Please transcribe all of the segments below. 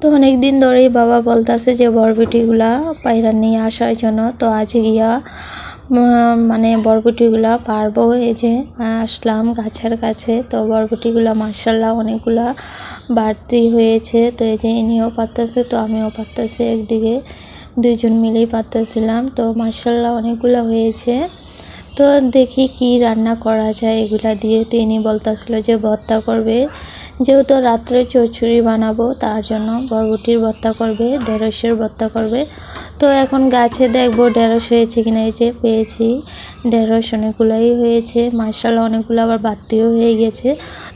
তো অনেক দিন ধরেই বাবা বলতেছে যে, বরবটিগুলা পায়রা নিয়ে আসার জন্য। তো আজ গিয়া মানে বরবটিগুলা পারব এই যে আসলাম গাছের কাছে। তো বরবটিগুলা মার্শাল্লাহ অনেকগুলা বাড়তি হয়েছে। তো এই যে ইনিও পারতেছে, তো আমিও পারতেছি একদিকে। দুইজন মিলেই পারতেছিলাম। তো মার্শাল্লাহ অনেকগুলা হয়েছে। তো দেখি কি রান্না করা যায়, এগুলা দিয়ে তিনি বলতেছিল যে ভর্তা করবে। যেহেতু রাত্রে চচ্চড়ি বানাবো, তার জন্য বরবটির ভর্তা করবে, ঢেঁড়সের ভর্তা করবে। তো এখন গাছে দেখব ঢেঁড়স হয়েছে কিনা এই যে পেয়েছি। ঢেঁড়স অনেকগুলাই হয়েছে মার্শাল্লাহ অনেকগুলো আবার বাত্তিও হয়ে গেছে।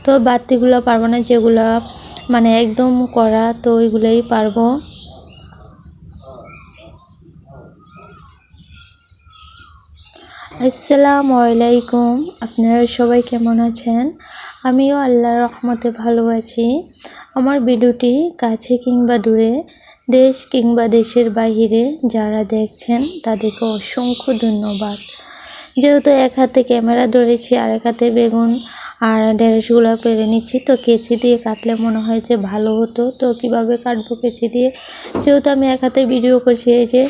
তো বাত্তিগুলো পারব না, যেগুলো মানে একদম করা, তো ওইগুলোই পারব। আসসালামু আলাইকুম। আপনারা সবাই কেমন আছেন? আমিও আল্লাহর রহমতে ভালো আছি। আমার ভিডিওটি কাছে কিংবা দূরে, দেশ কিংবা দেশের বাইরে যারা দেখছেন, তাদেরকে অসংখ্য ধন্যবাদ। যেহেতু এক হাতে ক্যামেরা ধরেছি আর এক হাতে বেগুন আর ঢেঁড়সগুলো পেরে নিচ্ছি, তো কেচি দিয়ে কাটলে মনে হয় যে ভালো হতো। তো কীভাবে কাটবো কেচি দিয়ে? যেহেতু আমি এক হাতে ভিডিও করছি, এই যে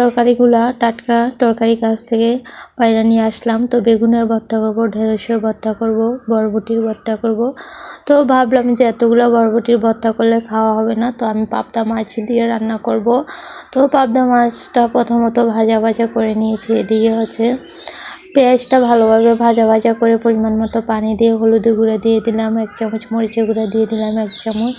তরকারিগুলা, টাটকা তরকারি গাছ থেকে পায়রা নিয়ে আসলাম। তো বেগুনের ভর্তা করব, ঢেঁড়সের ভর্তা করব, বরবটির ভর্তা করব। তো ভাবলাম যে এতগুলো বরবটির ভর্তা করলে খাওয়া হবে না, তো আমি পাবদা মাছ দিয়ে রান্না করব। তো পাবদা মাছটা প্রথমত ভাজা ভাজা করে নিয়েছি, এদিকে হচ্ছে পেঁয়াজটা ভালোভাবে ভাজা ভাজা করে পরিমাণ মতো পানি দিয়ে হলুদ গুঁড়ো দিয়ে দিলাম, এক চামচ মরিচের গুঁড়ো দিয়ে দিলাম, এক চামচ।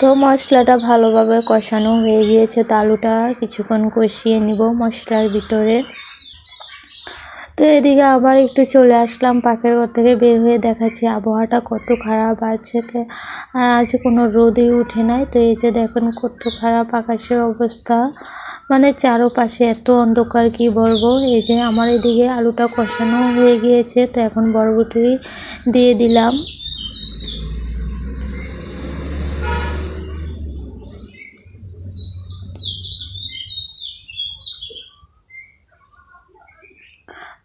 তো মশলাটা ভালোভাবে কষানো হয়ে গিয়েছে, তো আলুটা কিছুক্ষণ কষিয়ে নিব মশলার ভিতরে। তো এদিকে আবার একটু চলে আসলাম পাখের ঘর থেকে বের হয়ে দেখাচ্ছি আবহাওয়াটা কত খারাপ আছে আজ কোনো রোদই উঠে নাই, তো এই যে দেখুন কত খারাপ আকাশের অবস্থা। মানে চারোপাশে এত অন্ধকার কি বলব? এই যে আমার এদিকে আলুটা কষানো হয়ে গিয়েছে, তো এখন বরবটি দিয়ে দিলাম।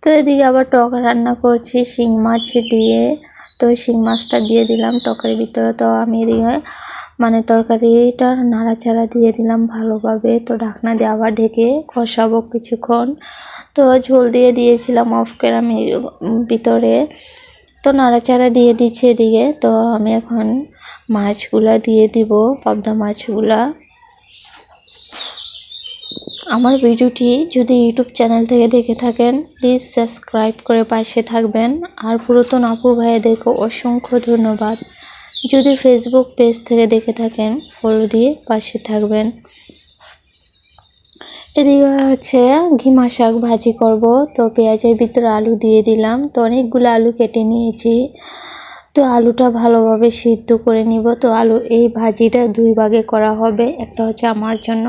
তো এদিকে আবার টক রান্না করছি, শিং মাছ দিয়ে। তো শিং মাছটা দিয়ে দিলাম টকের ভিতরে। তো আমি এদিকে মানে তরকারিটা নাড়াচাড়া দিয়ে দিলাম ভালোভাবে। তো ঢাকনা দিয়ে আবার ঢেকে কষাবো কিছুক্ষণ। তো ঝোল দিয়ে দিয়েছিলাম অফ ক্যারামের ভিতরে। তো নাড়াচাড়া দিয়ে দিচ্ছি এদিকে। তো আমি এখন মাছগুলা দিয়ে দিব, পাবদা মাছগুলা। আমার ভিডিওটি যদি ইউটিউব চ্যানেল থেকে দেখে থাকেন প্লিজ সাবস্ক্রাইব করে পাশে থাকবেন। আর পুরাতন আপু ভাইয়াদেরকে অসংখ্য ধন্যবাদ। যদি ফেসবুক পেজ থেকে দেখে থাকেন ফলো দিয়ে পাশে থাকবেন। এদিকে হচ্ছে ঘিমা শাক ভাজি করব। তো পেঁয়াজের ভিতরে আলু দিয়ে দিলাম। তো অনেকগুলো আলু কেটে নিয়েছি। তো আলুটা ভালোভাবে সিদ্ধ করে নিব। তো আলু, এই ভাজিটা দুই ভাগে করা হবে। একটা হচ্ছে আমার জন্য,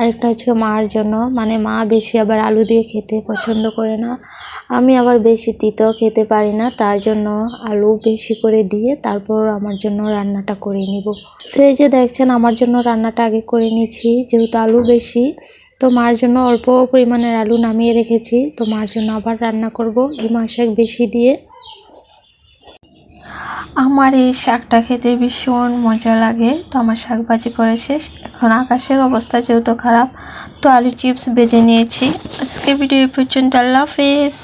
আরেকটা হচ্ছে মার জন্য। মানে মা বেশি আবার আলু দিয়ে খেতে পছন্দ করে না। আমি আবার বেশি তিতো খেতে পারি না, তার জন্য আলু বেশি করে দিয়ে তারপর আমার জন্য রান্নাটা করে নিব। তো এই যে দেখছেন, আমার জন্য রান্নাটা আগে করে নিচ্ছি যেহেতু আলু বেশি, তো মার জন্য অল্প পরিমাণের আলু নামিয়ে রেখেছি। তো মার জন্য আবার রান্না করব। ঘিমা শাক বেশি দিয়ে। আমার এই শাকটা খেতে ভীষণ মজা লাগে। তো আমার শাক ভাজি করে শেষ। এখন আকাশের অবস্থা যেহেতু খারাপ, তো আলু চিপস বেজে নিয়েছি। আজকে ভিডিও পর্যন্ত। আল্লাহ হাফেজ।